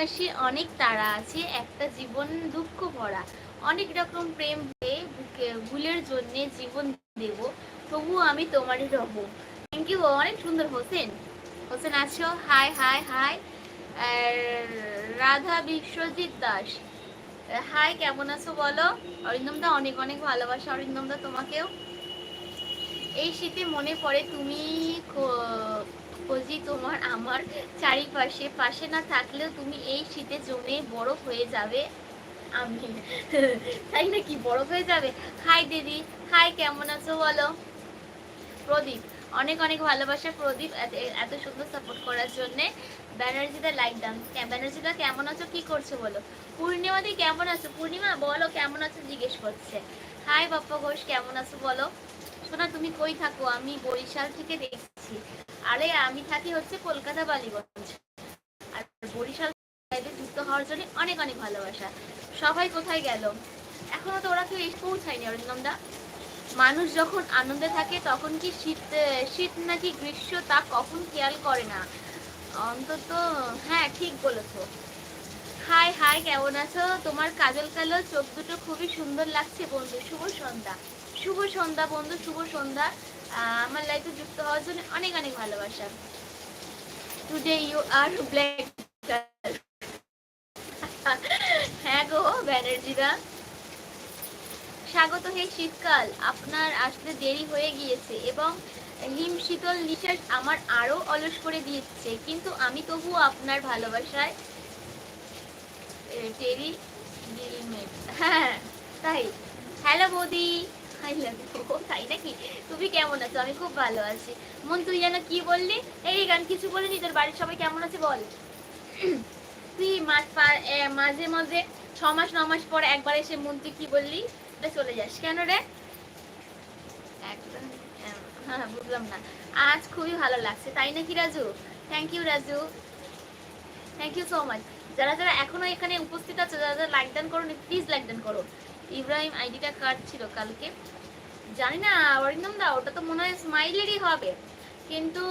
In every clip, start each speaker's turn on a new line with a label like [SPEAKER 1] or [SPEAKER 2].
[SPEAKER 1] আকাশে অনেক তারা আছে, একটা জীবন দুঃখ ভরা। অনেক রকম প্রেম হয়ে ভুলের জন্য জীবন দেব তবু আমি তোমারই রব। থ্যাংক ইউ অনেক সুন্দর, হোসেন। হোসেন, আছো? Hi hi hi Radha Biswajit Das. Hi কেমন আছো বলো? অরিন্দম দা অনেক অনেক ভালোবাসা অরিন্দম দা তোমাকেও। এই শীতে মনে পড়ে তুমি খোঁজি তোমার আমার চারিপাশে। পাশে না থাকলেও তুমি এই শীতে জমে বরফ হয়ে যাবে। আমি তাই নাকি বরফ হয়ে যাবে? হাই দিদি, হাই, কেমন আছো বলো? প্রদীপ, অনেক অনেক ভালোবাসা প্রদীপ এত- সুন্দর সাপোর্ট করার জন্য। ব্যানার্জিদা লাইক ডান ব্যানার্জিদা কেমন আছো? কি করছ বলো? পূর্ণিমা দি কেমন আছো? পূর্ণিমা, বলো, কেমন আছো? জিজ্ঞেস করছে। হাই, বাপ্পা ঘোষ, কেমন আছো বলো? শোনা তুমি কই থাকো? আমি বরিশাল থেকে দেখছি। আরে, আমি থাকি হচ্ছে কলকাতা, বালিগঞ্জ। আর বরিশাল যুক্ত হওয়ার জন্য অনেক অনেক ভালোবাসা। সবাই কোথায় গেল? এখনও তো ওরা কেউ পৌঁছায়নি, অরিন্দমদা। মানুষ যখন আনন্দে থাকে, তখন কি শীত শীত নাকি গ্রীষ্ম, তা কখন খেয়াল করে না। অন্তত হ্যাঁ ঠিক বলেছ। হাই হাই, কেমন আছো? তোমার কাজল কালো চোখ দুটো খুবই সুন্দর লাগছে বন্ধু। শুভ সন্ধ্যা। শুভ সন্ধ্যা বন্ধু, শুভ সন্ধ্যা। আমার লাইফে যুক্ত হওয়ার জন্য অনেক অনেক ভালোবাসা। টুডে ইউ আর ব্ল্যাক হ্যাঁ গো ব্যানার্জিরা স্বাগত হে শীতকাল। আপনার আসতে দেরি হয়ে গিয়েছে এবং হিম শীতল নিঃশ্বাস আমার আরও অলস করে দিচ্ছে। কিন্তু আমি তবুও আপনার ভালোবাসায় টেরি হ্যাঁ তাই। হ্যালো বৌদি। কেন রে? একদম হ্যাঁ বুঝলাম না। আজ খুবই ভালো লাগছে, তাই নাকি Raju? Thank you Raju. Thank you so much যারা যারা এখনও এখানে উপস্থিত আছে, যারা যারা লাইক ডান করো প্লিজ লাইক ডান করো। ইব্রাহিম আইডিটা ছিল কালকে। জানি না অরিন্দম দা, ওটা তো মনে হয় স্মাইলেরই হবে। কিন্তু,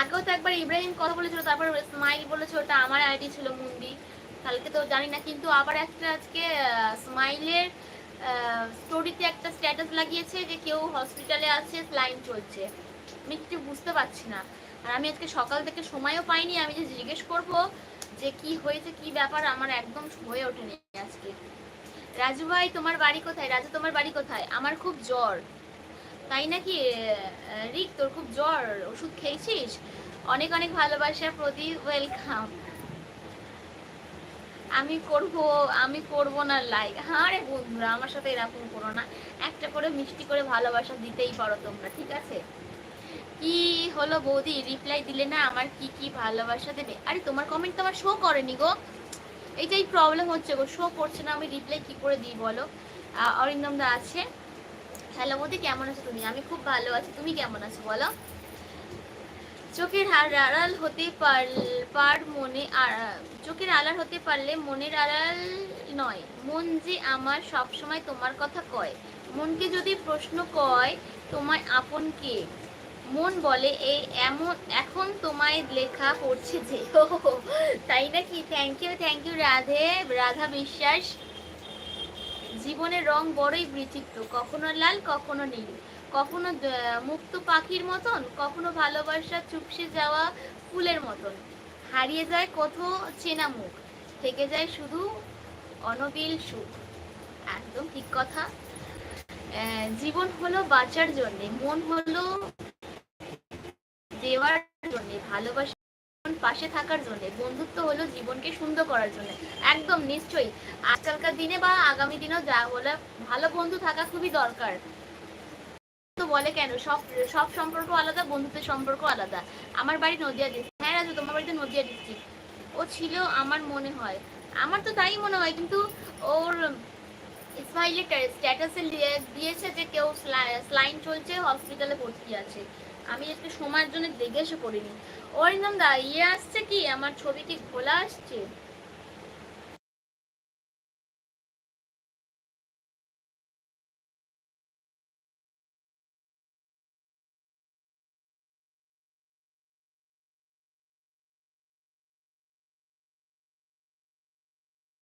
[SPEAKER 1] আগেও তো একবার ইব্রাহিম কথা বলেছিল, তারপর স্মাইল বলেছে, ওটা আমার আইডি ছিল মুন্দি কালকে তো জানি না কিন্তু আবার একটা আজকে স্মাইলের স্টোরিতে একটা স্ট্যাটাস লাগিয়েছে যে কেউ হসপিটালে আছে লাইন চলছে আমি কিছু বুঝতে পারছি না। আর আমি আজকে সকাল থেকে সময়ও পাইনি, আমি যে জিজ্ঞেস করব যে কি হয়েছে, কি ব্যাপার আমার একদম হয়ে ওঠেনি আজকে। রাজু ভাই, তোমার বাড়ি কোথায়? রাজু, তোমার বাড়ি কোথায়? আমার খুব জ্বর। তাই নাকি রিক, তোর খুব জ্বর? ওষুধ খেয়েছিস? অনেক অনেক ভালোবাসা প্রদীপ ওয়েলকাম আমি করব আমি করব না লাইক হ্যাঁ রে বন্ধুরা, আমার সাথে এরকম করো না। একটা করে মিষ্টি করে ভালোবাসা দিতেই পারো তোমরা, ঠিক আছে? কি হলো বৌদি? রিপ্লাই দিলে না আমার কি কি ভালোবাসা দেবে? আরে, তোমার কমেন্ট তো আমার শো করেনি গো। এইটাই প্রবলেম হচ্ছে গো। শো করছে না, আমি রিপ্লাই কি করে দিই বলো? অরিন্দম দা আছে। হ্যালো বৌদি, কেমন আছো তুমি? আমি খুব ভালো আছি। তুমি কেমন আছো বলো? চোখের আড়াল হতে পার মনে চোখের আড়াল হতে পারলে মনের আড়াল নয়। মন যে আমার সব সময় তোমার কথা কয়। মনকে যদি প্রশ্ন কয়, তোমায় আপন কে? মন বলে এই এমন, এখন তোমায় লেখা পড়ছে যে। তাই নাকি? Thank you thank you Radhe, Radha Biswas. জীবনের রং বড়ই বিচিত্র, কখনো লাল, কখনো নীল। কখনো মুক্ত পাখির মতন, কখনো ভালোবাসা চুপসে যাওয়া ফুলের মতন। হারিয়ে যায় কত চেনা মুখ, থেকে যায় শুধু অনবিল সুখ। একদম ঠিক কথা। জীবন হলো বাঁচার জন্যে, মন হলো দেওয়ার জন্য ভালোবাসা পাশে থাকার জন্য, বন্ধুত্ব হলো জীবনকে সুন্দর করার জন্য। একদম নিশ্চয়ই। আজকালকার দিনে বা আগামী দিনেও যা বলে ভালো বন্ধু থাকা খুবই দরকার। তো বলে কেন? সব সব সম্পর্ক আলাদা, বন্ধুত্বের সম্পর্ক আলাদা। আমার বাড়ি নদিয়া ডিস্ট্রিক্ট। হ্যাঁ রাজু, তোমার বাড়িতে নদিয়া ডিস্ট্রিক্ট। ও ছিল আমার মনে হয়। আমার তো তাই মনে হয়, কিন্তু ওর স্মাইলের স্ট্যাটাসে দিয়েছে যে কেউ স্লাইন চলছে, হসপিটালে ভর্তি আছে। আমি একটু সময়ের জন্য দেখে করিনি। অরিন্দম দা ইয়ে আসছে কি? আমার ছবি কি খোলা আসছে।